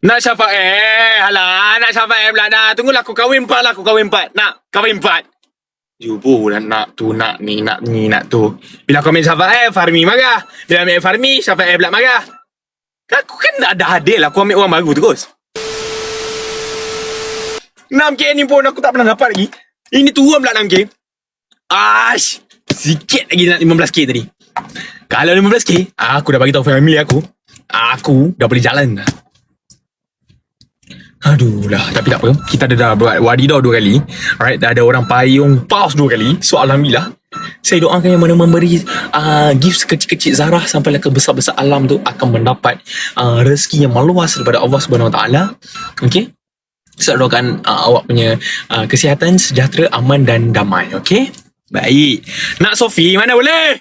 Nak syafaat eh. Alah, nak syafaat eh pula dah. Tunggulah aku kahwin empat lah. Aku kahwin empat. Nak, kahwin empat. Jubu lah nak tu, nak ni, nak ni, nak tu. Bila aku ambil syafaat eh, Farmi marah. Bila ambil Farmi, syafaat eh pula marah. Aku kan dah ada hadir lah. Aku ambil orang baru terus. 6K ni pun aku tak pernah dapat lagi. Ini turun pula 6K. Ash. Sikit lagi nak 15K tadi. Kalau 15K, aku dah bagi tahu family aku. Aku dah boleh jalan dah. Aduh lah, tapi tak apa. Kita dah, dah buat wadidaw dua kali. Alright, dah ada orang payung paus dua kali. So, Alhamdulillah. Saya doakan yang mana memberi uh, gift sekecil-kecil zarah sampai ke besar-besar alam tu akan mendapat uh, rezeki yang meluas daripada Allah Subhanahu Wa Taala. Okay? Saya doakan uh, awak punya uh, kesihatan, sejahtera, aman dan damai. Okay? Baik. Nak Sofi, mana boleh?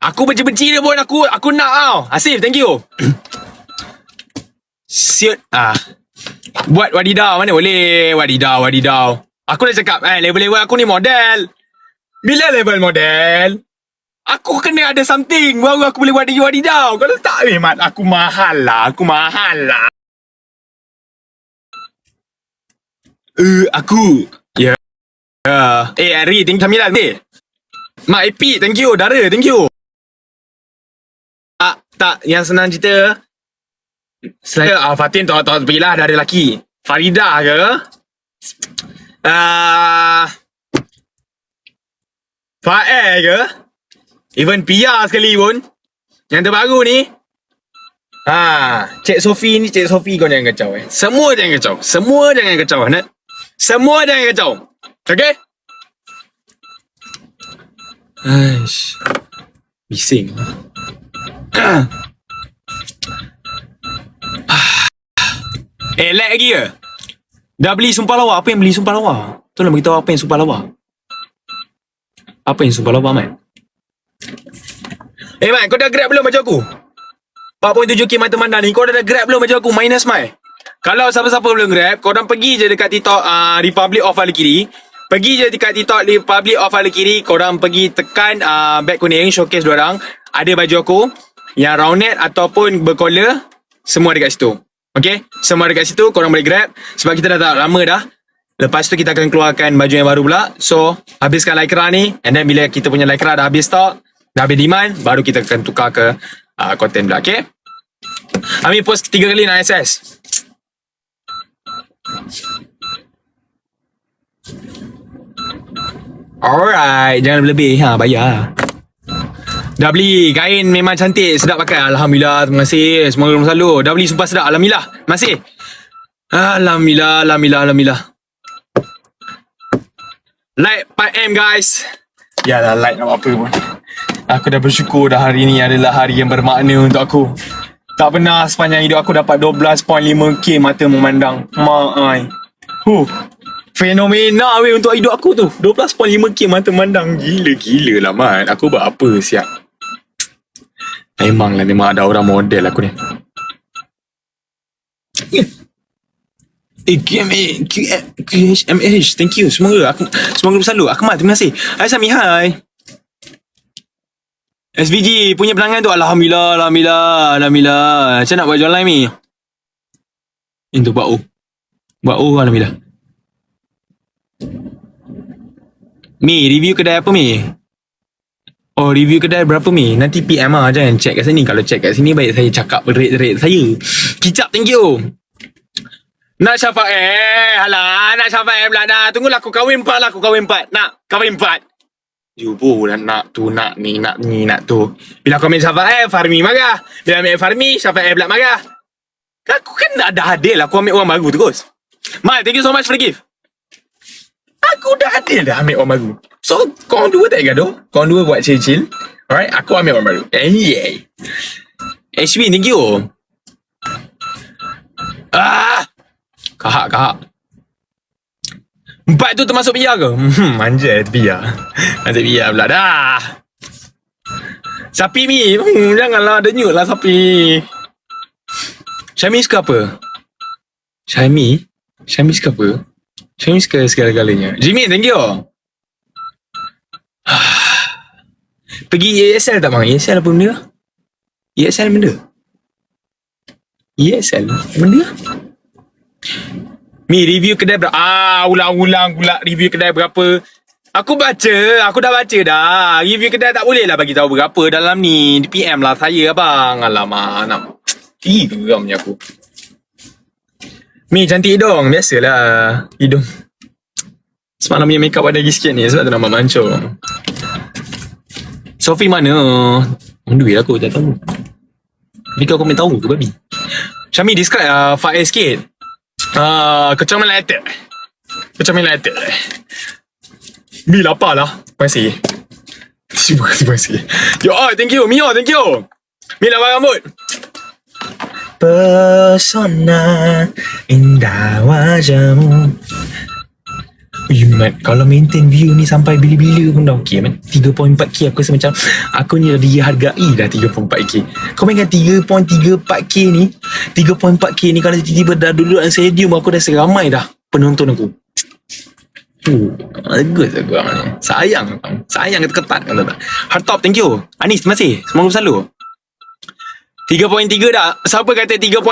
Aku benci-benci dia pun aku aku nak tau. Asif, thank you. Siut. Ah. Buat wadidaw mana boleh? Wadidaw, wadidaw. Aku dah cakap eh level-level aku ni model. Bila level model? Aku kena ada something baru aku boleh buat dia wadidaw. Kalau tak memang aku mahal lah. Aku mahal lah. Eh, uh, aku. Ya. Yeah. Eh, Ari, thank you Samila. Eh. Mak Epi, thank you. Dara, thank you. Tak, tak. Yang senang cerita. Selain ah, Fatin tak tahu pergilah ada lelaki. Farida ke? Ah. Uh, Fael ke? Even Pia sekali pun. Yang terbaru ni. Ha, Cik Sofi ni Cik Sofi kau jangan kacau eh. Semua jangan kacau. Semua jangan kacau, Nat. Semua jangan kacau. Okay? Aish. Bising. Eh, lag lagi ke? Dah beli sumpah lawa? Apa yang beli sumpah lawa? Tolong beritahu apa yang sumpah lawa? Apa yang sumpah lawa, Man? Eh, Man, kau dah grab belum baju aku? 4.7k mata mandang ni, kau dah, dah grab belum baju aku? Minus, my. Kalau siapa-siapa belum grab, kau orang pergi je dekat TikTok uh, Republic of Al Kiri. Pergi je dekat TikTok Republic of Al Kiri, kau orang pergi tekan uh, bag kuning, showcase dua orang. Ada baju aku, yang round neck ataupun bercollar, semua dekat situ. Okay, semua dekat situ, korang boleh grab. Sebab kita dah tak lama dah. Lepas tu kita akan keluarkan baju yang baru pula. So, habiskan Lycra ni. And then bila kita punya Lycra dah habis stock, dah habis demand, baru kita akan tukar ke uh, content pula. Okay? Ambil post tiga kali nak access. Alright, jangan berlebih. Ha, bayar. Dah beli. Kain memang cantik. Sedap pakai. Alhamdulillah. Terima kasih. Semoga selalu. Dah beli sumpah sedap. Alhamdulillah. Terima kasih. Alhamdulillah. Alhamdulillah. Alhamdulillah. Like 5M guys. Yalah like nak apa pun. Aku dah bersyukur dah hari ni adalah hari yang bermakna untuk aku. Tak pernah sepanjang hidup aku dapat 12.5k mata memandang. Ma'ai Huh. Fenomena weh untuk hidup aku tu. 12.5k mata memandang. Gila-gila lah man. Aku buat apa siap Memang lah memang ada orang model aku ni. Eh, QMA, QHMH, thank you. Semoga aku, semoga selalu. Akmal, terima kasih. Hai Sami, hai. SVG punya pelanggan tu Alhamdulillah, Alhamdulillah, Alhamdulillah. Macam nak buat jualan ni? Itu buat O. Buat O, Alhamdulillah. Mi, review kedai apa Mi? Oh review kedai berapa mi? Nanti PM lah jangan check kat sini. Kalau check kat sini baik saya cakap rate-rate saya. Kicap thank you. Nak syafaat eh. Alah nak syafaat eh pula dah. Tunggulah aku kahwin empat lah. Aku kahwin empat. Nak kahwin empat. Jubu lah nak tu nak ni nak ni nak tu. Bila aku ambil syafaat eh Farmi marah. Bila ambil Farmi syafaat eh pula marah. Aku kan dah ada lah. Aku ambil orang baru terus. Mal thank you so much for the gift. Aku dah hadir dah ambil orang baru. So, korang dua tak gaduh. Korang dua buat chill-chill. Alright, aku ambil orang baru. Eh, yeah. HB, thank you. Ah! Kahak, kahak. Empat tu termasuk biar ke? Hmm, manja tu biar. Masuk biar pula dah. Sapi mi. Hmm, janganlah denyut lah sapi. Syami suka apa? Syami? Syami suka apa? Syami suka segala-galanya. Jimmy, thank you. Pergi ESL tak bang? ESL apa benda? ESL benda? Yes, Al. Benda? Mi, review kedai berapa? Ah, ulang-ulang pula review kedai berapa. Aku baca, aku dah baca dah. Review kedai tak boleh lah bagi tahu berapa dalam ni. PM lah saya abang. Alamak, nak. Geramnya aku. Mi, cantik hidung. Biasalah. Hidung. Semalam punya makeup ada lagi sikit ni sebab tu nampak mancung. Sofi mana? Duit aku tak tahu. Ni kau komen tahu ke babi? Syami describe uh, Faiz sikit. Uh, kecaman letter. Kecaman letter. Mi lapar lah. Terima kasih. Terima kasih, terima kasih. Yo, oh, thank you. Mio, thank you. Mi lapar rambut. Pesona indah wajahmu Ui Mat Kalau maintain view ni Sampai bila-bila pun dah okay man 3.4k aku rasa macam Aku ni dah dihargai dah 3.4k Kau mainkan 3.34k ni 3.4k ni Kalau tiba-tiba dah duduk dalam stadium Aku dah seramai dah Penonton aku Uh, bagus aku. Sayang. Sayang ketat kata tak. Hardtop thank you. Anis terima kasih. Semoga selalu. 3.3 dah. Siapa kata 3.5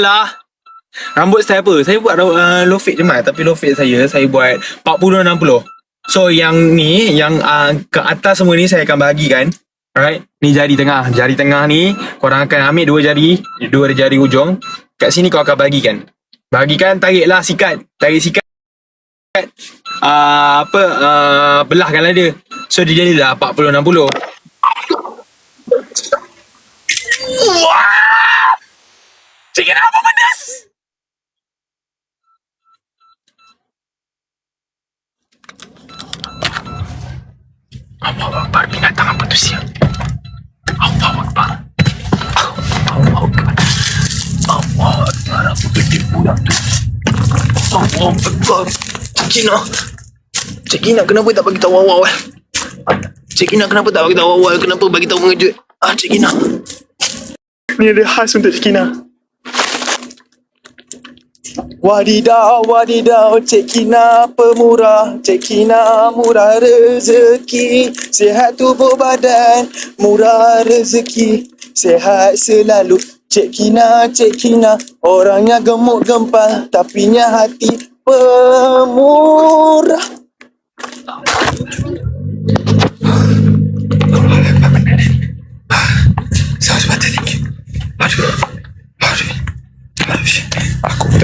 lah? Rambut style apa? Saya buat uh, low fade je mat. Tapi low fade saya, saya buat 40-60. So yang ni, yang uh, ke atas semua ni saya akan bahagikan. Alright. Ni jari tengah. Jari tengah ni, korang akan ambil dua jari. Dua jari ujung. Kat sini kau akan bahagikan. Bahagikan, tariklah sikat. Tarik sikat. Uh, apa, uh, belahkanlah dia. So dia jadilah 40-60. Wah! Cik apa pedas? Allah Akbar binatang apa tu siang? Allah Akbar. Allah Akbar. Allah Akbar. Apa gede budak tu? Allah Akbar. Cik Gina. Cik Gina kenapa tak bagi tahu awal awal? Cik Gina kenapa tak bagi tahu awal? Kenapa bagi tahu mengejut? Ah Cik Gina. Ni ada khas untuk Cik Gina. Wadidaw, wadidaw, Cik Kina pemurah. Cik Kina murah rezeki. Sihat tubuh badan, murah rezeki. Sihat selalu. Cik Kina, Cik Kina Orangnya gemuk gempal Tapinya hati pemurah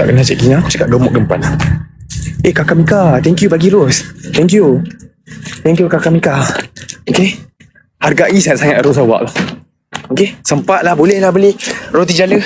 Tak kenal Cik Kina Aku cakap gemuk gempan. Eh kakak Mika Thank you bagi rose. Thank you. Thank you kakak Mika. Okay. Hargai sangat-sangat rose awak lah. Okay. Lah beli Roti jala